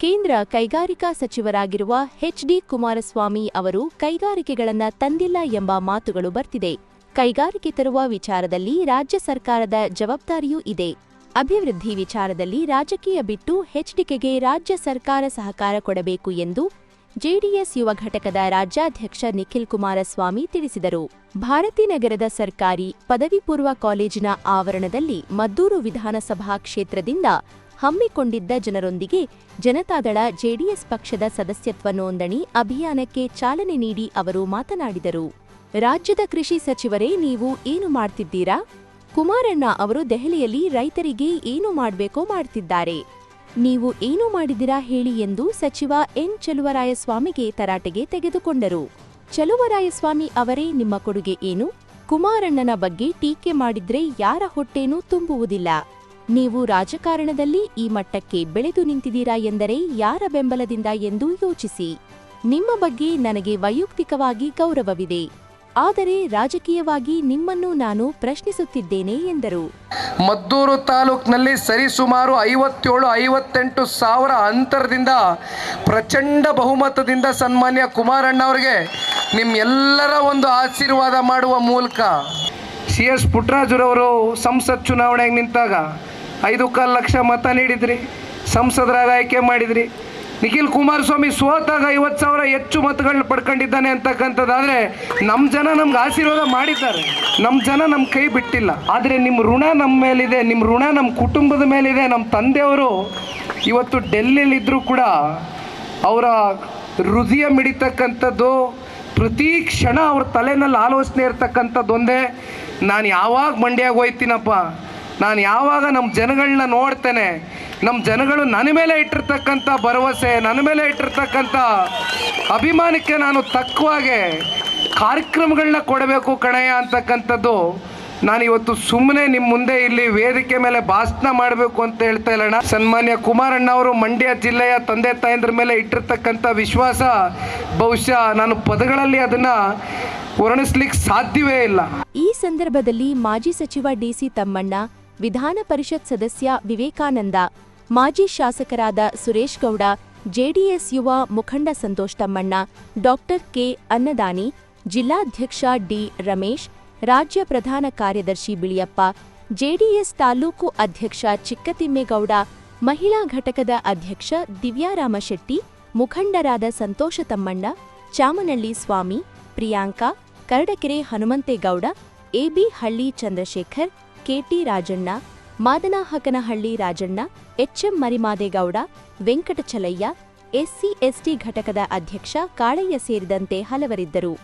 ಕೇಂದ್ರ ಕೈಗಾರಿಕಾ ಸಚಿವರಾಗಿರುವ ಎಚ್ಡಿ ಕುಮಾರಸ್ವಾಮಿ ಅವರು ಕೈಗಾರಿಕೆಗಳನ್ನು ತಂದಿಲ್ಲ ಎಂಬ ಮಾತುಗಳು ಬರ್ತಿದೆ. ಕೈಗಾರಿಕೆ ತರುವ ವಿಚಾರದಲ್ಲಿ ರಾಜ್ಯ ಸರ್ಕಾರದ ಜವಾಬ್ದಾರಿಯೂ ಇದೆ. ಅಭಿವೃದ್ಧಿ ವಿಚಾರದಲ್ಲಿ ರಾಜಕೀಯ ಬಿಟ್ಟು ಎಚ್ಡಿಕೆಗೆ ರಾಜ್ಯ ಸರ್ಕಾರ ಸಹಕಾರ ಕೊಡಬೇಕು ಎಂದು ಜೆಡಿಎಸ್ ಯುವ ಘಟಕದ ರಾಜ್ಯಾಧ್ಯಕ್ಷ ನಿಖಿಲ್ ಕುಮಾರಸ್ವಾಮಿ ತಿಳಿಸಿದರು. ಭಾರತೀನಗರದ ಸರ್ಕಾರಿ ಪದವಿ ಪೂರ್ವ ಕಾಲೇಜಿನ ಆವರಣದಲ್ಲಿ ಮದ್ದೂರು ವಿಧಾನಸಭಾ ಕ್ಷೇತ್ರದಿಂದ ಹಮ್ಮಿಕೊಂಡಿದ್ದ ಜನರೊಂದಿಗೆ ಜನತಾದಳ ಜೆಡಿಎಸ್ ಪಕ್ಷದ ಸದಸ್ಯತ್ವ ನೋಂದಣಿ ಅಭಿಯಾನಕ್ಕೆ ಚಾಲನೆ ನೀಡಿ ಅವರು ಮಾತನಾಡಿದರು. ರಾಜ್ಯದ ಕೃಷಿ ಸಚಿವರೇ, ನೀವು ಏನು ಮಾಡ್ತಿದ್ದೀರಾ? ಕುಮಾರಣ್ಣ ಅವರು ದೆಹಲಿಯಲ್ಲಿ ರೈತರಿಗೆ ಏನು ಮಾಡಬೇಕೋ ಮಾಡ್ತಿದ್ದಾರೆ. ನೀವು ಏನು ಮಾಡಿದಿರಾ ಹೇಳಿ ಎಂದು ಸಚಿವ ಎನ್. ಚಲುವರಾಯಸ್ವಾಮಿಗೆ ತರಾಟೆಗೆ ತೆಗೆದುಕೊಂಡರು. ಚಲುವರಾಯಸ್ವಾಮಿ ಅವರೇ, ನಿಮ್ಮ ಕೊಡುಗೆ ಏನು? ಕುಮಾರಣ್ಣನ ಬಗ್ಗೆ ಟೀಕೆ ಮಾಡಿದ್ರೆ ಯಾರ ಹೊಟ್ಟೇನೂ ತುಂಬುವುದಿಲ್ಲ. ನೀವು ರಾಜಕಾರಣದಲ್ಲಿ ಈ ಮಟ್ಟಕ್ಕೆ ಬೆಳೆದು ನಿಂತಿದ್ದೀರಾ ಎಂದರೆ ಯಾರ ಬೆಂಬಲದಿಂದ ಎಂದು ಯೋಚಿಸಿ. ನಿಮ್ಮ ಬಗ್ಗೆ ನನಗೆ ವೈಯಕ್ತಿಕವಾಗಿ ಗೌರವವಿದೆ. ಆದರೆ ರಾಜಕೀಯವಾಗಿ ನಿಮ್ಮನ್ನು ನಾನು ಪ್ರಶ್ನಿಸುತ್ತಿದ್ದೇನೆ ಎಂದರು. ಮದ್ದೂರು ತಾಲೂಕಿನಲ್ಲಿ ಸರಿಸುಮಾರು ಐವತ್ತೇಳು ಐವತ್ತೆಂಟು ಸಾವಿರ ಅಂತರದಿಂದ ಪ್ರಚಂಡ ಬಹುಮತದಿಂದ ಸನ್ಮಾನ್ಯ ಕುಮಾರಣ್ಣ ಅವರಿಗೆ ನಿಮ್ಮೆಲ್ಲರ ಒಂದು ಆಶೀರ್ವಾದ ಮಾಡುವ ಮೂಲಕ. ಸಿ ಎಸ್ ಪುಟ್ಟರಾಜುರವರು ಸಂಸತ್ ಚುನಾವಣೆಗೆ ನಿಂತಾಗ ಐದು ಕಾಲು ಲಕ್ಷ ಮತ ನೀಡಿದ್ರಿ. ಸಂಸದರಾಗಿ ಆಯ್ಕೆ ಮಾಡಿದ್ರಿ. ನಿಖಿಲ್ ಕುಮಾರಸ್ವಾಮಿ ಸೋತಾಗ ಐವತ್ತು ಸಾವಿರ ಹೆಚ್ಚು ಮತಗಳನ್ನ ಪಡ್ಕೊಂಡಿದ್ದಾನೆ ಅಂತಕ್ಕಂಥದ್ದಾದರೆ ನಮ್ಮ ಜನ ನಮ್ಗೆ ಆಶೀರ್ವಾದ ಮಾಡಿದ್ದಾರೆ. ನಮ್ಮ ಜನ ನಮ್ಮ ಕೈ ಬಿಟ್ಟಿಲ್ಲ. ಆದರೆ ನಿಮ್ಮ ಋಣ ನಮ್ಮ ಮೇಲಿದೆ ನಿಮ್ಮ ಋಣ ನಮ್ಮ ಕುಟುಂಬದ ಮೇಲಿದೆ ನಮ್ಮ ತಂದೆಯವರು ಇವತ್ತು ಡೆಲ್ಲಿಯಲ್ಲಿದ್ದರೂ ಕೂಡ ಅವರ ಹೃದಯ ಮಿಡಿತಕ್ಕಂಥದ್ದು ಪ್ರತಿ ಕ್ಷಣ ಅವ್ರ ತಲೆನಲ್ಲಿ ಆಲೋಚನೆ ಇರ್ತಕ್ಕಂಥದ್ದೊಂದೇ ನಾನು ಯಾವಾಗ ಮಂಡ್ಯಾಗ ಹೋಯ್ತೀನಪ್ಪ? ನಾನು ಯಾವಾಗ ನಮ್ಮ ಜನಗಳನ್ನ ನೋಡ್ತೇನೆ, ನಮ್ಮ ಜನಗಳು ನನ್ನ ಮೇಲೆ ಇಟ್ಟಿರ್ತಕ್ಕಂಥ ಭರವಸೆ, ನನ್ನ ಮೇಲೆ ಇಟ್ಟಿರ್ತಕ್ಕಂಥ ಅಭಿಮಾನಕ್ಕೆ ನಾನು ತಕ್ಕವಾಗೆ ಕಾರ್ಯಕ್ರಮಗಳನ್ನ ಕೊಡಬೇಕು ಕಣಯ್ಯ ಅಂತಕ್ಕಂಥದ್ದು. ನಾನು ಇವತ್ತು ಸುಮ್ಮನೆ ನಿಮ್ಮ ಮುಂದೆ ಇಲ್ಲಿ ವೇದಿಕೆ ಮೇಲೆ ಭಾಷಣ ಮಾಡಬೇಕು ಅಂತ ಹೇಳ್ತಾ ಇಲ್ಲಣ್ಣ ಸನ್ಮಾನ್ಯ ಕುಮಾರಣ್ಣ ಅವರು ಮಂಡ್ಯ ಜಿಲ್ಲೆಯ ತಂದೆ ತಾಯಂದ್ರ ಮೇಲೆ ಇಟ್ಟಿರ್ತಕ್ಕಂಥ ವಿಶ್ವಾಸ, ಬಹುಶಃ ನಾನು ಪದಗಳಲ್ಲಿ ಅದನ್ನ ವರ್ಣಿಸ್ಲಿಕ್ಕೆ ಸಾಧ್ಯವೇ ಇಲ್ಲ. ಈ ಸಂದರ್ಭದಲ್ಲಿ ಮಾಜಿ ಸಚಿವ ಡಿಸಿ ತಮ್ಮಣ್ಣ ವಿಧಾನ ಪರಿಷತ್ ಸದಸ್ಯ ವಿವೇಕಾನಂದ, ಮಾಜಿ ಶಾಸಕರಾದ ಸುರೇಶ್ ಗೌಡ, ಜೆಡಿಎಸ್ ಯುವ ಮುಖಂಡ ಸಂತೋಷ್ ತಮ್ಮಣ್ಣ, ಡಾಕ್ಟರ್ ಕೆ ಅನ್ನದಾನಿ, ಜಿಲ್ಲಾಧ್ಯಕ್ಷ ಡಿ ರಮೇಶ್, ರಾಜ್ಯ ಪ್ರಧಾನ ಕಾರ್ಯದರ್ಶಿ ಬಿಳಿಯಪ್ಪ, ಜೆಡಿಎಸ್ ತಾಲೂಕು ಅಧ್ಯಕ್ಷ ಚಿಕ್ಕತಿಮ್ಮೇಗೌಡ, ಮಹಿಳಾ ಘಟಕದ ಅಧ್ಯಕ್ಷ ದಿವ್ಯಾರಾಮ ಶೆಟ್ಟಿ ಮುಖಂಡರಾದ Santosha Tammanna, Chamanahalli Swamy, Priyanka, Karadakere Hanumantegowda AB Halli Chandrashekar KT Rajanna Madanahakanahalli Rajanna HM Marimadegowda Venkatachalaiah SC ST ಘಟಕದ ಅಧ್ಯಕ್ಷ ಕಾಳಯ್ಯ ಸೇರಿದಂತೆ ಹಲವರಿದ್ದರು.